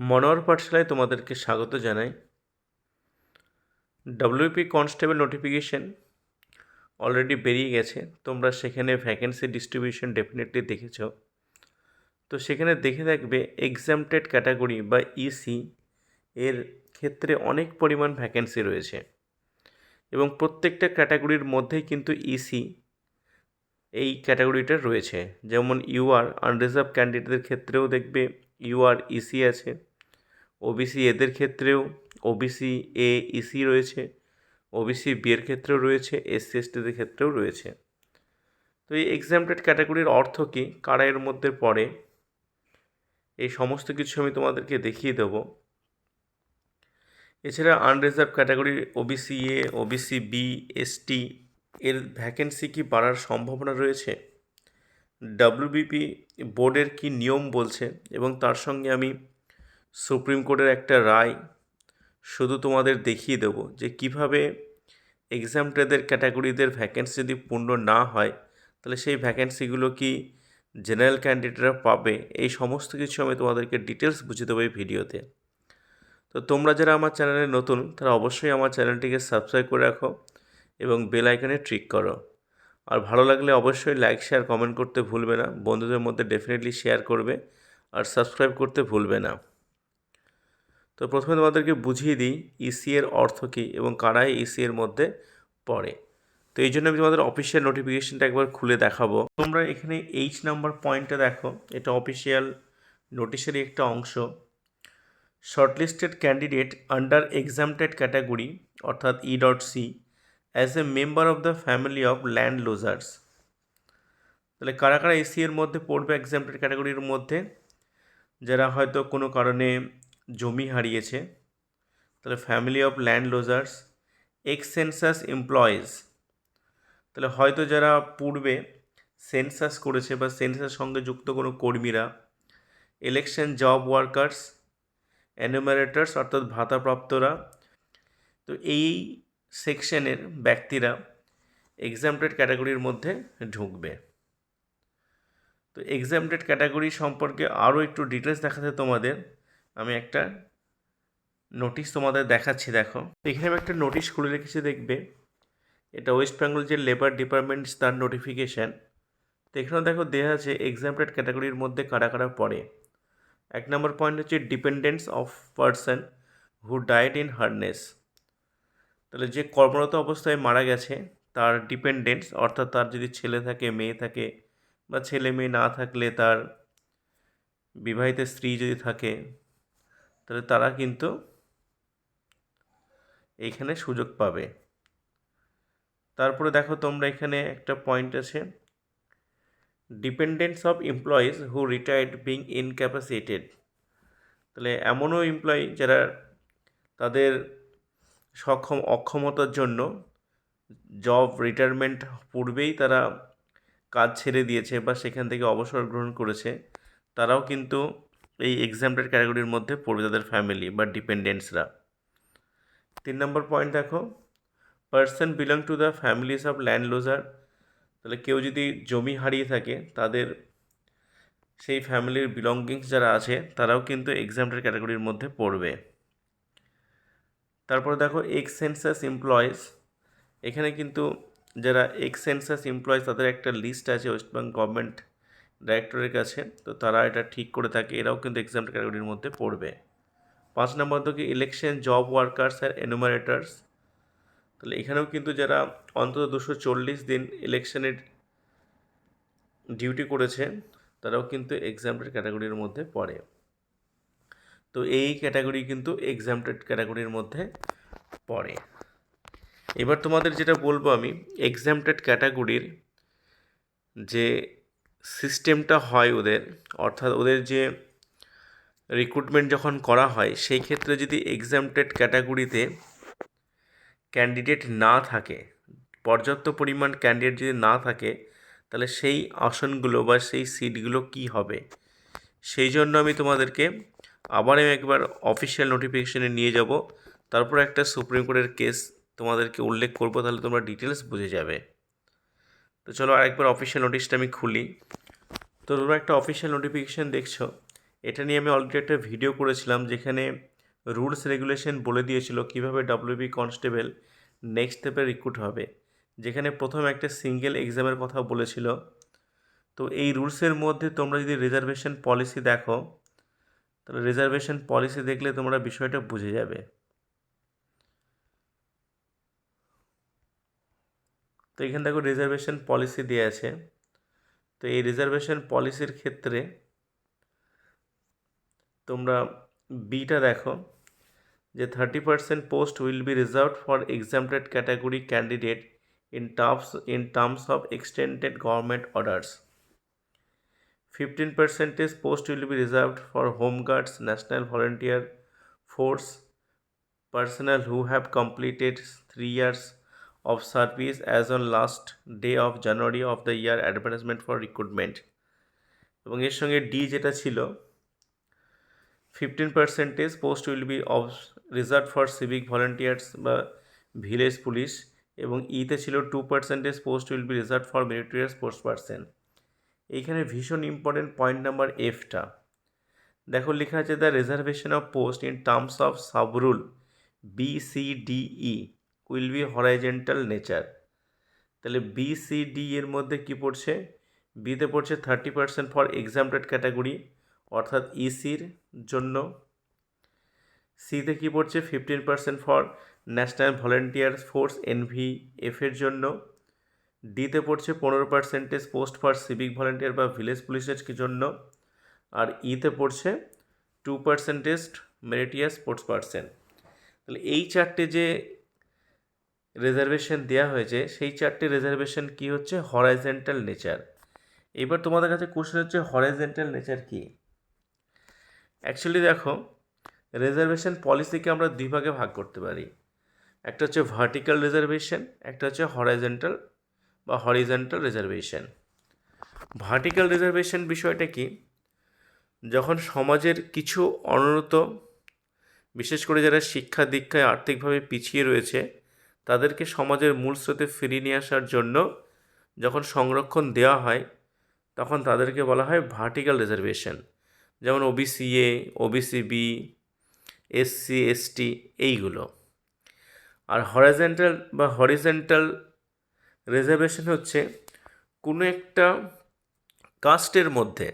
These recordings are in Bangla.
মনোহর পাঠশালায় তোমাদেরকে স্বাগত জানাই। ডাব্লিউপি কনস্টেবল নোটিফিকেশন অলরেডি বেরিয়ে গেছে। তোমরা সেখানে ভ্যাকেন্সি ডিস্ট্রিবিউশন ডেফিনেটলি দেখেছ। তো সেখানে দেখে থাকবে এক্সামটেড ক্যাটাগরি বা ইসি এর ক্ষেত্রে অনেক পরিমাণ ভ্যাকেন্সি রয়েছে। এবং প্রত্যেকটা ক্যাটাগরির মধ্যেই কিন্তু ইসি এই ক্যাটাগরিটা রয়েছে। যেমন ইউআর আনরিজার্ভ ক্যান্ডিডেটদের ক্ষেত্রেও দেখবে ইউআর ইসি আছে। ওবিসি এদের ক্ষেত্রেও ওবিসি এ ইসি রয়েছে। ওবিসি বি এর ক্ষেত্রেও রয়েছে এসসি এসটিদের ক্ষেত্রেও রয়েছে। তো এই এক্সামটেড ক্যাটাগরির অর্থ কী? কারা এর মধ্যে পড়ে? এই সমস্ত কিছু আমি তোমাদেরকে দেখিয়ে দেবো। এছাড়া unreserve category OBC A OBC B ST এর ভ্যাকেন্সি কি বাড়ার সম্ভাবনা রয়েছে? ডাব্লিউবিপি বোর্ডের কি নিয়ম বলছে? এবং তার সঙ্গে আমি সুপ্রিম কোর্টের একটা রায় শুধু তোমাদের দেখিয়ে দেব যে কীভাবে এক্সামটেদের ক্যাটাগরিদের ভ্যাকেন্সি যদি পূর্ণ না হয়, তাহলে সেই ভ্যাকেন্সিগুলো কি জেনারেল ক্যান্ডিডেটরা পাবে? এই সমস্ত কিছু আমি তোমাদেরকে ডিটেলস বুঝিয়ে দেবো এই ভিডিওতে। তো তোমরা যারা আমার চ্যানেলে নতুন, তারা অবশ্যই আমার চ্যানেলটিকে সাবস্ক্রাইব করে রাখো এবং বেল আইকনে ট্রিক করো। আর ভালো লাগলে অবশ্যই লাইক শেয়ার কমেন্ট করতে ভুলবে না। বন্ধুদের মধ্যে ডেফিনেটলি শেয়ার করবে। আর সাবস্ক্রাইব করতে ভুলবে না। তো প্রথমে তোমাদেরকে বুঝিয়ে দিই ইসি এর অর্থ কী এবং কারাই ইসি এর মধ্যে পড়ে। তো এই জন্য আমি তোমাদের অফিসিয়াল নোটিফিকেশনটা একবার খুলে দেখাবো। তোমরা এখানে এইচ নাম্বার পয়েন্টটা দেখো, এটা অফিসিয়াল নোটিশেরই একটা অংশ। Shortlisted candidate under exempted category অর্থাৎ E dot C as a member of the family of land losers তাহলে কারা কারা এসি এর মধ্যে পড়বে এক্সামটেড ক্যাটাগরির মধ্যে? যারা হয়তো কোনো কারণে জমি হারিয়েছে। তাহলে family of land losers ex census employees তাহলে হয়তো যারা পূর্বে সেন্সাস করেছে বা সেন্সাসের সঙ্গে যুক্ত কোনো কর্মীরা ইলেকশন জব ওয়ার্কার্স অ্যানুমারেটার্স অর্থাৎ ভাতাপ্রাপ্তরা, তো এই সেকশনের ব্যক্তিরা এক্সামটেড ক্যাটাগরির মধ্যে ঢুকবে। তো এক্সামটেড ক্যাটাগরি সম্পর্কে আরও একটু ডিটেলস দেখাতে তোমাদের। আমি একটা নোটিশ তোমাদের দেখাচ্ছি, দেখো। এখানে আমি একটা নোটিশ খুলে রেখেছি, দেখবে? এটা ওয়েস্ট বেঙ্গল যে লেবার ডিপার্টমেন্টস তার নোটিফিকেশান তো দেখো দেওয়া আছে এক্সামটেড ক্যাটাগরির মধ্যে কারা কারা পড়ে। এক নম্বর পয়েন্ট হচ্ছে dependence of person who died in harness তাহলে যে কর্মরত অবস্থায় মারা গেছে, তার ডিপেন্ডেন্টস অর্থাৎ তার যদি ছেলে থাকে, মেয়ে থাকে, বা ছেলে মেয়ে না থাকলে তার বিবাহিত স্ত্রী যদি থাকে তাহলে তারা কিন্তু এইখানে সুযোগ পাবে। তারপরে দেখো তোমরা এখানে একটা পয়েন্ট আছে। Dependents of employees who retired being incapacitated তাহলে এমনও এমপ্লয়ি যারা তাদের সক্ষম, অক্ষমতার জন্য জব রিটায়ারমেন্ট পূর্বেই তারা কাজ ছেড়ে দিয়েছে বা সেখান থেকে অবসর গ্রহণ করেছে, তারাও কিন্তু এই এক্সামটেড ক্যাটাগরির মধ্যে পড়বে তাদের ফ্যামিলি বা ডিপেন্ডেন্টসরা তিন নম্বর পয়েন্ট দেখো person belong to the families of land loser তাহলে কেউ যদি জমি হারিয়ে থাকে, তাদের সেই ফ্যামিলির বিলঙ্গিংস যারা আছে, তারাও কিন্তু এক্সামটেড ক্যাটাগরির মধ্যে পড়বে। তারপরে দেখো এক্স সেন্সাস এমপ্লয়িজ এখানে কিন্তু যারা এক্স সেন্সাস এমপ্লয়িজ তাদের একটা লিস্ট আছে ওয়েস্টবেঙ্গল গভর্নমেন্ট ডাইরেক্টরের কাছে, তো তারা এটা ঠিক করে থাকে, এরাও কিন্তু এক্সামটেড ক্যাটাগরির মধ্যে পড়বে। পাঁচ নম্বর তো কি ইলেকশন জব ওয়ার্কার্স আর এনুমারেটার্স তাহলে এখানেও কিন্তু যারা অন্তত দুশো চল্লিশ দিন ইলেকশনের ডিউটি করেছে, তারাও কিন্তু এক্সামটেড ক্যাটাগরির মধ্যে পড়ে। তো এই ক্যাটাগরি কিন্তু এক্সামটেড ক্যাটাগরির মধ্যে পড়ে। এবার তোমাদের যেটা বলব আমি এক্সামটেড ক্যাটাগরির যে সিস্টেমটা হয় ওদের, অর্থাৎ ওদের যে রিক্রুটমেন্ট যখন করা হয়, সেই ক্ষেত্রে যদি এক্সামটেড ক্যাটাগরিতে ক্যান্ডিডেট না থাকে, পর্যাপ্ত পরিমাণ ক্যান্ডিডেট যদি না থাকে, তাহলে সেই আসনগুলো বা সেই সিটগুলো কি হবে? সেই জন্য আমি তোমাদেরকে আবার আমি একবার অফিসিয়াল নোটিফিকেশানে নিয়ে যাব। তারপর একটা সুপ্রিম কোর্টের কেস তোমাদেরকে উল্লেখ করব, তাহলে তোমরা ডিটেলস বুঝে যাবে। তো চলো আরেকবার অফিসিয়াল নোটিশটা আমি খুলি। তো তোমরা একটা অফিসিয়াল নোটিফিকেশান দেখছ। এটা নিয়ে আমি অলরেডি একটা ভিডিও করেছিলাম যেখানে রুলস রেগুলেশন বলে দিয়েছিল কীভাবে ডাব্লিউবি কনস্টেবল নেক্সট স্টেপে রিক্রুট হবে। যেখানে প্রথম একটা সিঙ্গেল এক্সামের কথা বলেছিল। তো এই রুলসের মধ্যে তোমরা যদি রিজার্ভেশন পলিসি দেখো, তাহলে রিজার্ভেশন পলিসি দেখলে তোমরা বিষয়টা বুঝে যাবে। তো এখানে দেখো রিজার্ভেশন পলিসি দেওয়া আছে। তো এই রিজার্ভেশন পলিসির ক্ষেত্রে তোমরা বিটা দেখো, যে thirty percent post will be reserved for exempted category candidate in terms in terms of extended government orders fifteen percentage post will be reserved for home guards national volunteer force personnel who have completed three years of service as on last day of January of the year advertisement for recruitment. এবং এর সঙ্গে ডি যেটা ছিল fifteen percentage post will be of reserve for civic volunteers বা ভিলেজ পুলিশ এবং ইতে ছিল two percentage post will be reserve for military sports person এইখানে ভীষণ ইম্পর্টেন্ট পয়েন্ট নাম্বার এফটা দেখো লেখা আছে the reservation of post in terms of subrule B C D E will be horizontal nature. তাহলে বি সি ডি এর মধ্যে কি পড়ছে? বিতে পড়ছে thirty percent for exempted category অর্থাৎ ইসির জন্য। সিতে কী পড়ছে? Fifteen percent for national volunteer force NV এফের জন্য। ডিতে পড়ছে পনেরো percentage post for civic volunteer বা ভিলেজ পুলিশের জন্য? আর ইতে পড়ছে two percentage meritorious sports percent তাহলে এই চারটে যে রিজার্ভেশন দেওয়া হয়েছে, সেই চারটে রিজার্ভেশন কি হচ্ছে? হরাইজেন্টাল নেচার এবার তোমাদের কাছে কোশ্চেন হচ্ছে হরাইজেন্টাল নেচার কি? অ্যাকচুয়ালি দেখো রিজার্ভেশন পলিসিকে আমরা দুই ভাগে ভাগ করতে পারি। একটা হচ্ছে ভার্টিক্যাল রিজার্ভেশন একটা হচ্ছে হরাইজেন্টাল বা হরিজেন্টাল রিজার্ভেশন ভার্টিক্যাল রিজার্ভেশন বিষয়টা কি? যখন সমাজের কিছু অনুন্নত বিশেষ করে যারা শিক্ষা দীক্ষায় আর্থিকভাবে পিছিয়ে রয়েছে তাদেরকে সমাজের মূল স্রোতে ফিরিয়ে নিয়ে আসার জন্য যখন সংরক্ষণ দেওয়া হয়, তখন তাদেরকে বলা হয় ভার্টিক্যাল রিজার্ভেশন যেমন OBC A OBC B SC ST এইগুলো। আর হরাইজেন্টাল বা হরিজেন্টাল রিজার্ভেশন হচ্ছে কোনো একটা কাস্টের মধ্যে,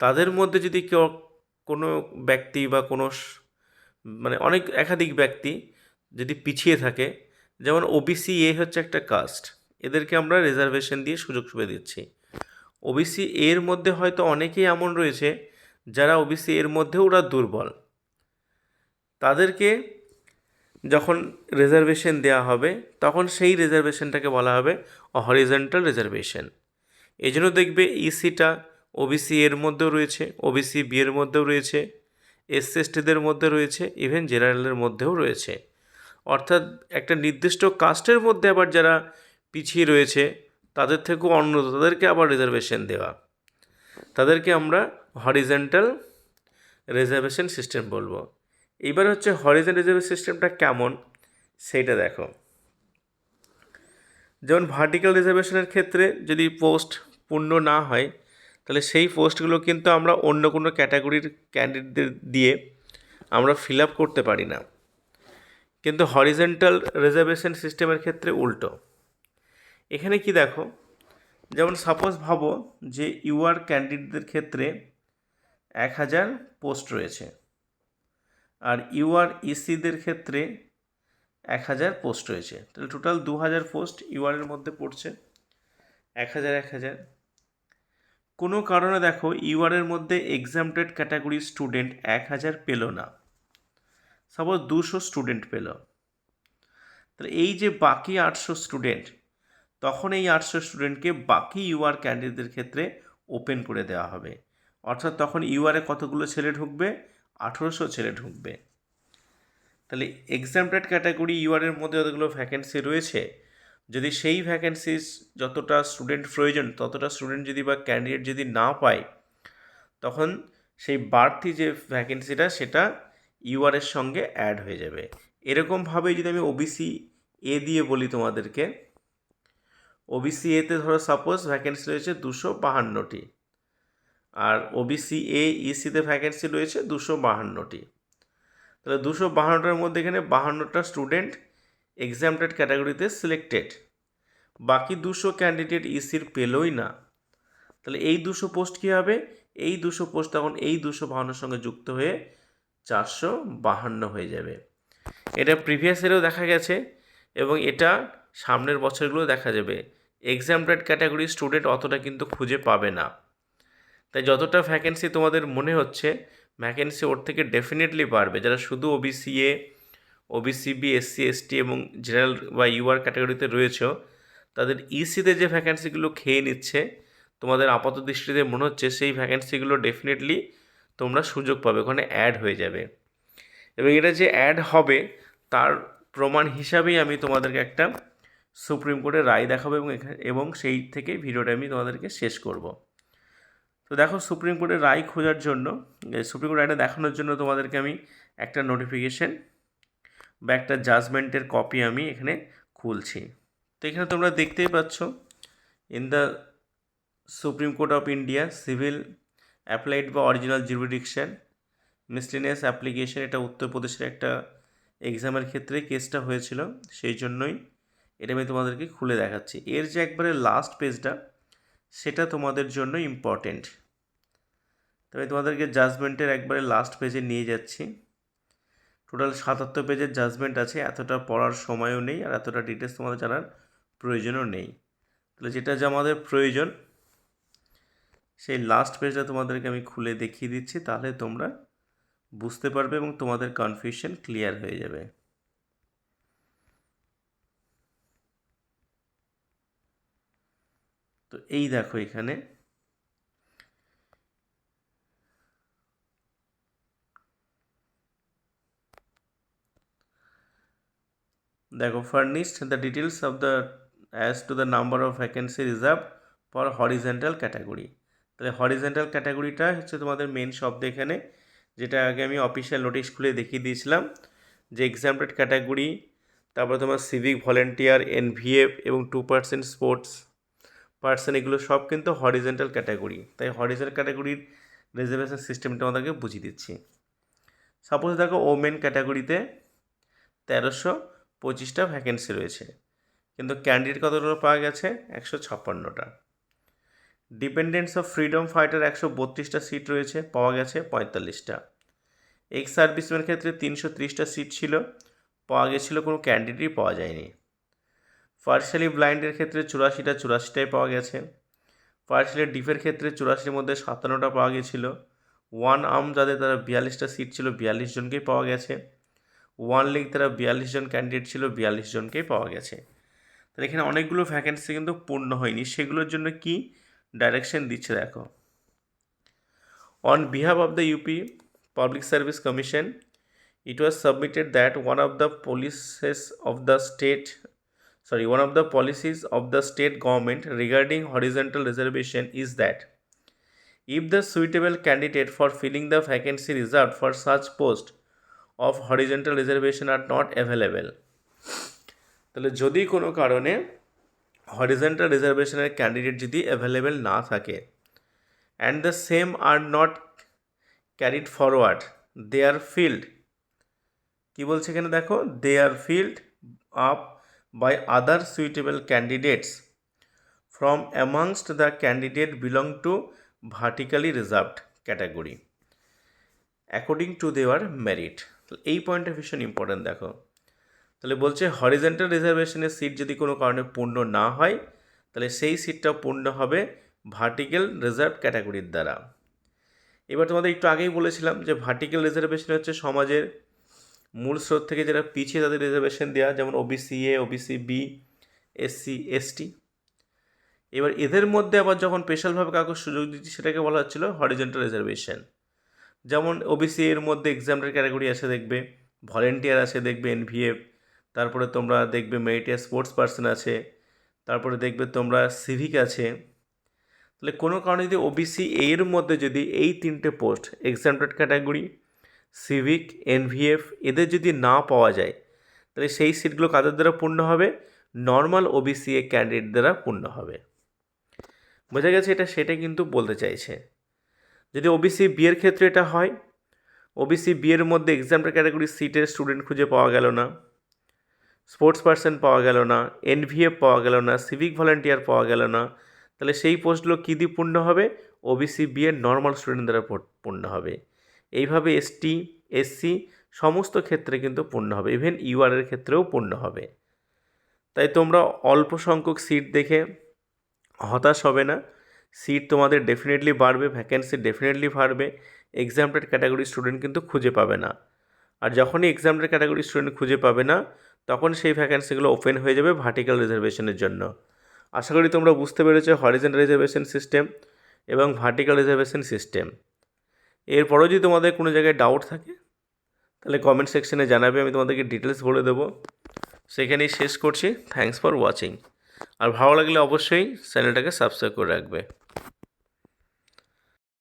তাদের মধ্যে যদি কেউ কোনো ব্যক্তি বা কোনো মানে অনেক একাধিক ব্যক্তি যদি পিছিয়ে থাকে, যেমন ওবিসি এ হচ্ছে একটা কাস্ট এদেরকে আমরা রিজার্ভেশন দিয়ে সুযোগ সুবিধা দিচ্ছি। ওবিসি এর মধ্যে হয়তো অনেকেই এমন রয়েছে, যারা ওবিসি এর মধ্যে ওরা দুর্বল। তাদেরকে যখন রিজার্ভেশন দেওয়া হবে, তখন সেই রিজার্ভেশনটাকে বলা হবে হরিজেন্টাল রিজার্ভেশন এই জন্য দেখবে ইসিটা ওবিসি এর মধ্যেও রয়েছে ওবিসি বি এর মধ্যেও রয়েছে এসসি এসটিদের মধ্যে রয়েছে ইভেন জেনারেলের মধ্যেও রয়েছে। অর্থাৎ একটা নির্দিষ্ট কাস্টের মধ্যে আবার যারা পিছিয়ে রয়েছে, তাদের থেকেও অন্য, তাদেরকে আবার রিজার্ভেশন দেওয়া। তাদেরকে আমরা হরিজেন্টাল রিজার্ভেশন সিস্টেম বলব। এইবার হচ্ছে হরিজেন রিজার্ভেশন সিস্টেমটা কেমন সেইটা দেখো। যেমন ভার্টিক্যাল রিজার্ভেশনের ক্ষেত্রে যদি পোস্ট পূর্ণ না হয়, তাহলে সেই পোস্টগুলো কিন্তু আমরা অন্য কোনো ক্যাটাগরির ক্যান্ডিডেটদের দিয়ে আমরা ফিল আপ করতে পারি না। কিন্তু হরিজেন্টাল রিজার্ভেশন সিস্টেমের ক্ষেত্রে উল্টো। এখানে কি দেখো? যেমন সাপোজ ভাবো যে ইউআর ক্যান্ডিডেটদের ক্ষেত্রে এক হাজার পোস্ট রয়েছে। আর ইউআর ইসিদের ক্ষেত্রে এক হাজার পোস্ট রয়েছে। তাহলে টোটাল দু হাজার পোস্ট ইউআরের মধ্যে পড়ছে। এক হাজার এক হাজার। কোনো কারণে দেখো ইউআরের মধ্যে এক্সামটেড ক্যাটাগরি স্টুডেন্ট এক হাজার পেল না। সাপোজ দুশো স্টুডেন্ট পেল। তাহলে এই যে বাকি আটশো স্টুডেন্ট, তখন এই আটশো স্টুডেন্টকে বাকি ইউআর ক্যান্ডিডেটদের ক্ষেত্রে ওপেন করে দেওয়া হবে। অর্থাৎ তখন ইউআরে কতগুলো ছেলে ঢুকবে? আঠেরোশো ছেলে ঢুকবে। তাহলে এক্সামটেড ক্যাটাগরি ইউআরের মধ্যে যতগুলো ভ্যাকেন্সি রয়েছে, যদি সেই ভ্যাকেন্সিস যতটা স্টুডেন্ট প্রয়োজন, ততটা স্টুডেন্ট যদি বা ক্যান্ডিডেট যদি না পায়, তখন সেই বাড়তি যে ভ্যাকেন্সিটা সেটা ইউআরের সঙ্গে অ্যাড হয়ে যাবে। এরকমভাবে যদি আমি ওবিসি এ দিয়ে বলি তোমাদেরকে ওবিসি এতে ধরো সাপোজ ভ্যাকেন্সি রয়েছে দুশো বাহান্নটি, আর ওবিসি এ ইসিতে ভ্যাকেন্সি রয়েছে দুশো বাহান্নটি। তাহলে দুশো বাহান্নটার মধ্যে এখানে বাহান্নটা স্টুডেন্ট এক্সামটেড ক্যাটাগরিতে সিলেক্টেড বাকি দুশো ক্যান্ডিডেট ইসির পেলই না। তাহলে এই দুশো পোস্ট কী হবে? এই দুশো পোস্ট তখন এই দুশো বাহান্নর সঙ্গে যুক্ত হয়ে চারশো বাহান্ন হয়ে যাবে। এটা প্রিভিয়াস ইয়ারেও দেখা গেছে এবং এটা সামনের বছরগুলো দেখা যাবে। এক্সাম এক্সামটেড ক্যাটাগরি স্টুডেন্ট অতটা কিন্তু খুঁজে পাবে না। তাই যতটা ভ্যাকেন্সি তোমাদের মনে হচ্ছে ভ্যাকেন্সি ওর থেকে ডেফিনেটলি বাড়বে। যারা শুধু OBC A OBC B SC ST এবং জেনারেল বা ইউআর ক্যাটাগরিতে রয়েছে, তাদের ইসিতে যে ভ্যাকেন্সিগুলো খেয়ে নিচ্ছে, তোমাদের আপাত দৃষ্টিতে মনে হচ্ছে সেই ভ্যাকেন্সিগুলো ডেফিনেটলি তোমরা সুযোগ পাবে, ওখানে অ্যাড হয়ে যাবে। এবং এটা যে অ্যাড হবে, তার প্রমাণ হিসাবেই আমি তোমাদেরকে একটা সুপ্রিম কোর্টের রায় দেখাবো এবং এখানে, এবং সেই থেকে ভিডিওটা আমি তোমাদেরকে শেষ করব। তো দেখো, সুপ্রিম কোর্টের রায় খোঁজার জন্য সুপ্রিম কোর্ট রায়টা দেখানোর জন্য তোমাদেরকে আমি একটা নোটিফিকেশন বা একটা জাজমেন্টের কপি আমি এখানে খুলছি। তো এখানে তোমরা দেখতেই পাচ্ছ in the supreme court of India civil applied বা অরিজিনাল জুরিডিকশন মিসলিনিয়াস অ্যাপ্লিকেশন এটা উত্তরপ্রদেশের একটা এক্সামের ক্ষেত্রে কেসটা হয়েছিল, সেই জন্যই এটা আমি তোমাদেরকে খুলে দেখাচ্ছি। এর যে একবারে লাস্ট পেজটা সেটা তোমাদের জন্য ইম্পর্টেন্ট তবে তোমাদেরকে জাজমেন্টের একবারে লাস্ট পেজে নিয়ে যাচ্ছি। টোটাল সাতাত্তর পেজের জাজমেন্ট আছে, এতটা পড়ার সময়ও নেই আর এতটা ডিটেলস তোমাদের জানার প্রয়োজনও নেই। তাহলে যেটা যে আমাদের প্রয়োজন সেই লাস্ট পেজটা তোমাদেরকে আমি খুলে দেখিয়ে দিচ্ছি, তাহলে তোমরা বুঝতে পারবে এবং তোমাদের কনফিউশন ক্লিয়ার হয়ে যাবে। তো এই দেখো এখানে। দেখো furnished the details of the as to the number of vacancy reserve for horizontal category তাহলে হরিজেন্টাল ক্যাটাগরিটা হচ্ছে তোমাদের মেন শব্দ এখানে, যেটা আগে আমি অফিসিয়াল নোটিশ খুলে দেখিয়ে দিয়েছিলাম যে এক্সামটেড ক্যাটাগরি তারপরে তোমার সিভিক ভলেন্টিয়ার এনভিএফ এবং টু পার্সেন্ট স্পোর্টস পার্সন এগুলো সব কিন্তু হরিজেন্টাল ক্যাটাগরি তাই হরিজেন্টাল ক্যাটাগরির রিজার্ভেশন সিস্টেমটা আমাদেরকে বুঝিয়ে দিচ্ছি। সাপোজ দেখো ওমেন ক্যাটাগরিতে তেরোশো পঁচিশটা ভ্যাকেন্সি রয়েছে, কিন্তু ক্যান্ডিডেট কতগুলো পাওয়া গেছে? একশো ছাপ্পান্নটা। ডিপেন্ডেন্স অফ ফ্রিডম ফাইটার একশো বত্রিশটা সিট রয়েছে, পাওয়া গেছে পঁয়তাল্লিশটা। এক্স সার্ভিসম্যান ক্ষেত্রে তিনশো ত্রিশটা সিট ছিল, পাওয়া গেছিল কোনো ক্যান্ডিডেটই পাওয়া যায়নি। পার্শালি ব্লাইন্ডের ক্ষেত্রে চুরাশিটা চুরাশিটাই পাওয়া গেছে। পার্শালি ডিফের ক্ষেত্রে চুরাশির মধ্যে সাতান্নটা পাওয়া গেছিল। ওয়ান আর্ম যাদের, তারা বিয়াল্লিশটা সিট ছিল, বিয়াল্লিশ জনকেই পাওয়া গেছে। ওয়ান লিগ তারা বিয়াল্লিশ জন ক্যান্ডিডেট ছিল, বিয়াল্লিশ জনকেই পাওয়া গেছে। তাহলে এখানে অনেকগুলো ভ্যাকেন্সি কিন্তু পূর্ণ হয়নি। সেগুলোর জন্য কি? ডাইরেকশন দিচ্ছে দেখো। On behalf of the UP public service commission it was submitted that one of the policies of the state sorry one of the policies of the state government regarding horizontal reservation is that if the suitable candidate for filling the vacancy reserve for such post of horizontal reservation are not available তাহলে যদি কোনো কারণে হরিজেন্টাল রিজার্ভেশনের ক্যান্ডিডেট যদি অ্যাভেলেবেল না থাকে and the same are not carried forward they are filled কি বলছে এখানে দেখো? They are filled up by other suitable candidates from amongst the candidate belong to vertically reserved category according to their merit এই পয়েন্টটা ভীষণ ইম্পর্ট্যান্ট দেখো। তাহলে বলছে হরিজেন্টাল রিজার্ভেশনের সিট যদি কোনো কারণে পূর্ণ না হয়, তাহলে সেই সিটটা পূর্ণ হবে ভার্টিক্যাল রিজার্ভ ক্যাটাগরির দ্বারা। এবার তোমাদের একটু আগেই বলেছিলাম যে ভার্টিক্যাল রিজার্ভেশন হচ্ছে সমাজের মূল স্রোত থেকে যারা পিছিয়ে তাদের রিজার্ভেশন দেওয়া যেমন OBC A OBC B SC ST এবার এদের মধ্যে আবার যখন স্পেশালভাবে কাউকে সুযোগ দিচ্ছি, সেটাকে বলা হচ্ছিল হরিজেন্টাল রিজার্ভেশন যেমন ওবিসি এর মধ্যে এক্সামের ক্যাটাগরি আছে দেখবে ভলেন্টিয়ার আছে দেখবে এনভিএফ তারপরে তোমরা দেখবে মেরিটিয়ার স্পোর্টস পার্সন আছে, তারপরে দেখবে তোমরা সিভিক আছে। তাহলে কোনো কারণে যদি ওবিসি এর মধ্যে যদি এই তিনটে post exempted category civic NVF এদের যদি না পাওয়া যায়, তাহলে সেই সিটগুলো কাদের দ্বারা পূর্ণ হবে? নর্মাল ওবিসি এ ক্যান্ডিডেট দ্বারা পূর্ণ হবে। বোঝা গেছে এটা সেটা কিন্তু বলতে চাইছে। যদি ওবিসি বি এর ক্ষেত্রে এটা হয় ওবিসি বি এর মধ্যে এক্সামটার ক্যাটাগরি সিটের স্টুডেন্ট খুঁজে পাওয়া গেল না। স্পোর্টস পার্সন পাওয়া গেল না এনভিএফ পাওয়া গেল না সিভিক ভলান্টিয়ার পাওয়া গেল না, তাহলে সেই পোস্টগুলো কী দিয়ে পূর্ণ হবে? ওবিসি বি নর্মাল স্টুডেন্ট দ্বারা পূর- পূর্ণ হবে। এইভাবে এসটি এসসি সমস্ত ক্ষেত্রে কিন্তু পূর্ণ হবে ইভেন ইউআরের ক্ষেত্রেও পূর্ণ হবে। তাই তোমরা অল্প সংখ্যক সিট দেখে হতাশ হবে না। সিট তোমাদের ডেফিনেটলি বাড়বে ভ্যাকেন্সি ডেফিনেটলি বাড়বে এক্সামটেড ক্যাটাগরি স্টুডেন্ট কিন্তু খুঁজে পাবে না। আর যখনই এক্সামটেড ক্যাটাগরি স্টুডেন্ট খুঁজে পাবে না তখন সেই ভ্যাকেন্সিগুলো ওপেন হয়ে যাবে ভার্টিক্যাল রিজার্ভেশনের জন্য। আশা করি তোমরা বুঝতে পেরেছ হরিজেন্ট রিজার্ভেশন সিস্টেম এবং ভার্টিক্যাল রিজার্ভেশন সিস্টেম এরপরও যদি তোমাদের কোনো জায়গায় ডাউট থাকে, তাহলে কমেন্ট সেকশনে জানাবে, আমি তোমাদেরকে ডিটেলস বলে দেবো। সেখানেই শেষ করছি। থ্যাঙ্কস ফর ওয়াচিং আর ভালো লাগলে অবশ্যই চ্যানেলটাকে সাবস্ক্রাইব করে রাখবে।